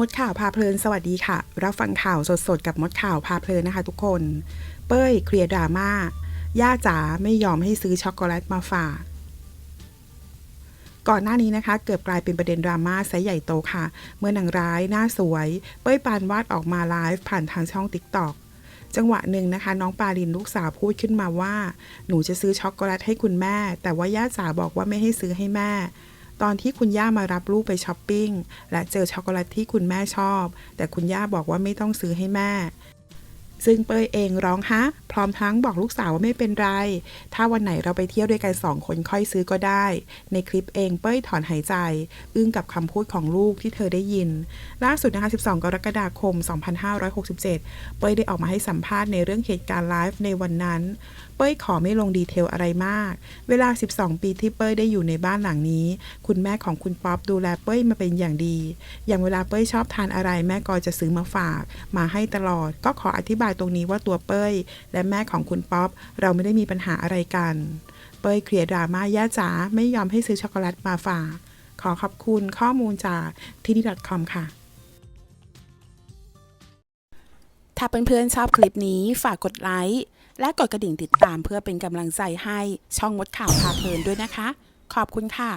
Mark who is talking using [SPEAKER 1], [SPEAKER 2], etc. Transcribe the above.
[SPEAKER 1] มดข่าวพาเพลินสวัสดีค่ะ รับฟังข่าวสดๆ กับมดข่าวพาเพลินนะคะทุกคน เป้ยเคลียร์ดราม่า ย่าจ๋าไม่ยอมให้ซื้อช็อกโกแลตมาฝาก ก่อนหน้านี้นะคะ เกือบกลายเป็นประเด็นดราม่าไซใหญ่โตค่ะ เมื่อนางร้ายหน้าสวย เป้ยปานวาดออกมาไลฟ์ผ่านทางช่องติ๊กต็อกจังหวะหนึ่งนะคะ น้องปาลินลูกสาวพูดขึ้นมาว่า หนูจะซื้อช็อกโกแลตให้คุณแม่ แต่ว่าย่าจ๋าบอกว่าไม่ให้ซื้อให้แม่ ตอนที่คุณย่ามารับลูกไปช้อปปิ้งและเจอช็อกโกแลตที่คุณแม่ชอบ แต่คุณย่าบอกว่าไม่ต้องซื้อให้แม่ ซึ่งเป้ยเองร้องฮะ พร้อมทั้งบอกลูกสาวว่าไม่เป็นไร ถ้าวันไหนเราไปเที่ยวด้วยกันสองคนค่อยซื้อก็ได้ ในคลิปเองเป้ยถอนหายใจ อึ้งกับคำพูดของลูกที่เธอได้ยิน ล่าสุดนะคะ 12 กรกฎาคม 2567 เป้ยได้ออกมาให้สัมภาษณ์ในเรื่องเหตุการณ์ไลฟ์ในวันนั้นเป้ยขอไม่ลงดีเทลอะไรมาก เวลา 12 ปีที่เป้ยได้อยู่ในบ้านหลังนี้ คุณแม่ของคุณป๊อปดูแลเป้ยมาเป็นอย่างดี อย่างเวลาเป้ยชอบทานอะไรแม่ก็จะซื้อมาฝาก มาให้ตลอด ก็ขออธิบายตรงนี้ว่าตัวเป้ย และแม่ของคุณป๊อป เราไม่ได้มีปัญหาอะไรกัน เป้ยเคลียร์ดราม่าย่าจ๋าไม่ยอมให้ซื้อช็อกโกแลตมาฝาก ขอขอบคุณข้อมูลจากที่นี่ .com ค่ะ ถ้าเพื่อนๆชอบคลิปนี้ฝากกดไลค์และกดกระดิ่งติดตามเพื่อเป็นกำลังใจให้ช่องมดข่าวพาเพลินด้วยนะคะ ขอบคุณค่ะ